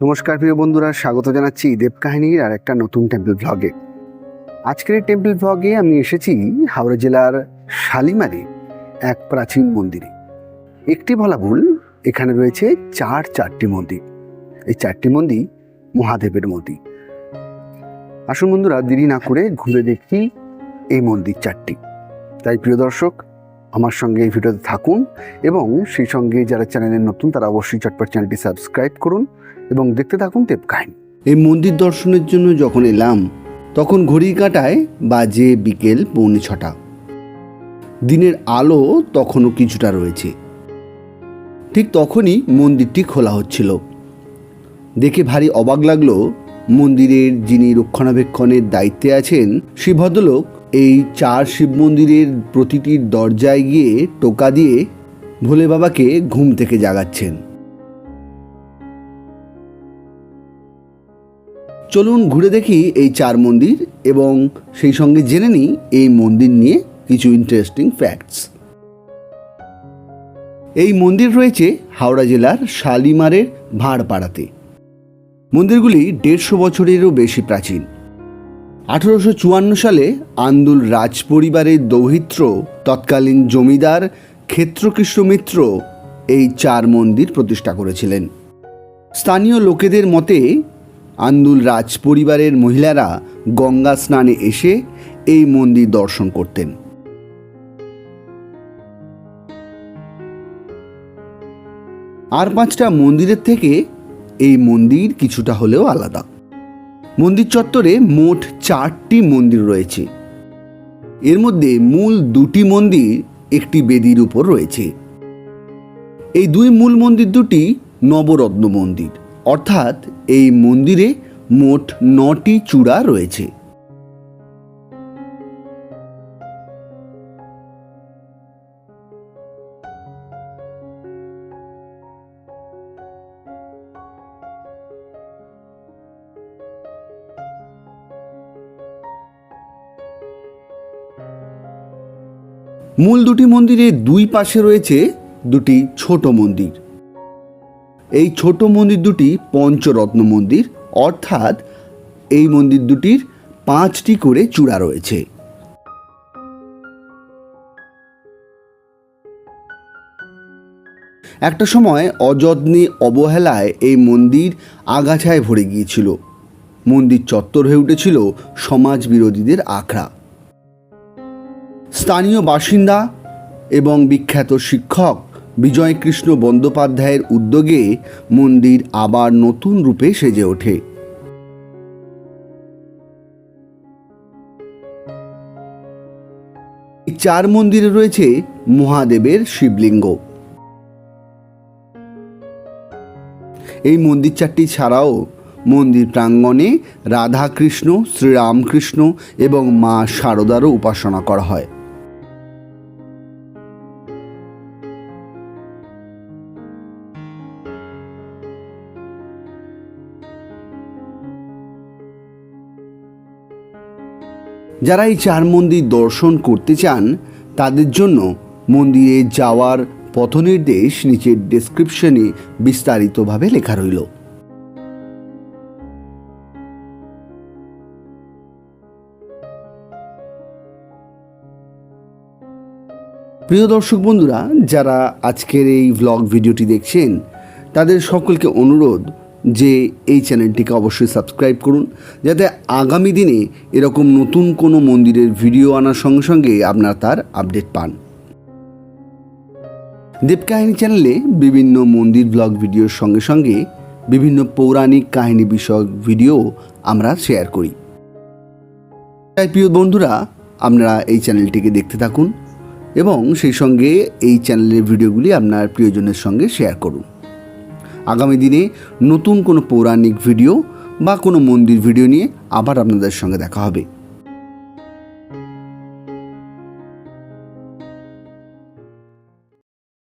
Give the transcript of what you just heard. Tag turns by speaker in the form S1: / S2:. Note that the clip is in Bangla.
S1: নমস্কার প্রিয় বন্ধুরা, স্বাগত জানাচ্ছি দেবকাহিনীর আর একটা নতুন টেম্পল ভ্লগে আজকের এই টেম্পল ভ্লগে আমি এসেছি হাওড়া জেলার শালিমারে, এক প্রাচীন মন্দিরে। একটি বলা ভুল, এখানে রয়েছে চার চারটি মন্দির। এই চারটি মন্দির মহাদেবের মন্দির। আসুন বন্ধুরা, দেরি না করে ঘুরে দেখি এই মন্দির চারটি। তাই প্রিয় দর্শক আমার সঙ্গে এই ভিডিওতে থাকুন এবং সেই সঙ্গে যারা চ্যানেলের নতুন, তারা অবশ্যই চটপট চ্যানেলটি সাবস্ক্রাইব করুন এবং দেখতে থাকুন দেব এই মন্দির দর্শনের জন্য যখন এলাম, তখন ঘড়ি কাটায় বাজে বিকেল পৌনে ছটা। দিনের আলো তখনও কিছুটা রয়েছে। ঠিক তখনই মন্দিরটি খোলা হচ্ছিল। দেখে ভারী অবাক লাগল মন্দিরের যিনি রক্ষণাবেক্ষণের দায়িত্বে আছেন, সেই ভদ্রলোক এই চার শিব মন্দিরের প্রতিটির দরজায় গিয়ে টোকা দিয়ে ভোলে বাবাকে ঘুম থেকে জাগাচ্ছেন। চলুন ঘুরে দেখি এই চার মন্দির এবং সেই সঙ্গে জেনে নিই এই মন্দির নিয়ে কিছু ইন্টারেস্টিং ফ্যাক্টস এই মন্দির রয়েছে হাওড়া জেলার শালিমারের ভাঁড়পাড়াতে। মন্দিরগুলি দেড়শো বছরেরও বেশি প্রাচীন। আঠারোশো চুয়ান্ন সালে আন্দুল রাজ পরিবারের দৌহিত্র, তৎকালীন জমিদার ক্ষেত্রকৃষ্ণ মিত্র এই চার মন্দির প্রতিষ্ঠা করেছিলেন। স্থানীয় লোকেদের মতে, আন্দুল রাজ পরিবারের মহিলারা গঙ্গা স্নানে এসে এই মন্দির দর্শন করতেন। আর পাঁচটা মন্দিরের থেকে এই মন্দির কিছুটা হলেও আলাদা। মন্দির চত্বরে মোট চারটি মন্দির রয়েছে। এর মধ্যে মূল দুটি মন্দির একটি বেদির উপর রয়েছে। এই দুই মূল মন্দির দুটি নবরত্ন মন্দির। অর্থাৎ এই মন্দিরে মোট নটি চূড়া রয়েছে। মূল দুটি মন্দিরের দুই পাশে রয়েছে দুটি ছোট মন্দির। এই ছোট মন্দির দুটি পঞ্চরত্ন মন্দির, অর্থাৎ এই মন্দির দুটির পাঁচটি করে চূড়া রয়েছে। একটা সময় অযত্নে অবহেলায় এই মন্দির আগাছায় ভরে গিয়েছিল। মন্দির চত্বর হয়ে উঠেছিল সমাজ বিরোধীদের আখড়া। স্থানীয় বাসিন্দা এবং বিখ্যাত শিক্ষক বিজয়কৃষ্ণ বন্দ্যোপাধ্যায়ের উদ্যোগে মন্দির আবার নতুন রূপে সেজে ওঠে। চার মন্দিরে রয়েছে মহাদেবের শিবলিঙ্গ। এই মন্দির চারটি ছাড়াও মন্দির প্রাঙ্গণে রাধাকৃষ্ণ, শ্রীরামকৃষ্ণ এবং মা শারদারও উপাসনা করা হয়। যারা এই চার মন্দির দর্শন করতে চান, তাদের জন্য মন্দিরে যাওয়ার পথনির্দেশ নিচের ডেসক্রিপশনে বিস্তারিতভাবে লেখা রইল। প্রিয় দর্শক বন্ধুরা, যারা আজকের এই ভ্লগ ভিডিওটি দেখছেন, তাদের সকলকে অনুরোধ যে এই চ্যানেলটিকে অবশ্যই সাবস্ক্রাইব করুন, যাতে আগামী দিনে এরকম নতুন কোনো মন্দিরের ভিডিও আনার সঙ্গে সঙ্গে আপনারা তার আপডেট পান। দেবকাহিনী চ্যানেলে বিভিন্ন মন্দির ব্লগ ভিডিওর সঙ্গে সঙ্গে বিভিন্ন পৌরাণিক কাহিনী বিষয়ক ভিডিও আমরা শেয়ার করি। তাই প্রিয় বন্ধুরা, আপনারা এই চ্যানেলটিকে দেখতে থাকুন এবং সেই সঙ্গে এই চ্যানেলের ভিডিওগুলি আপনার প্রিয়জনের সঙ্গে শেয়ার করুন। আগামী দিনে নতুন কোনো পৌরাণিক ভিডিও বা কোনো মন্দির ভিডিও নিয়ে আবার আপনাদের সঙ্গে দেখা হবে।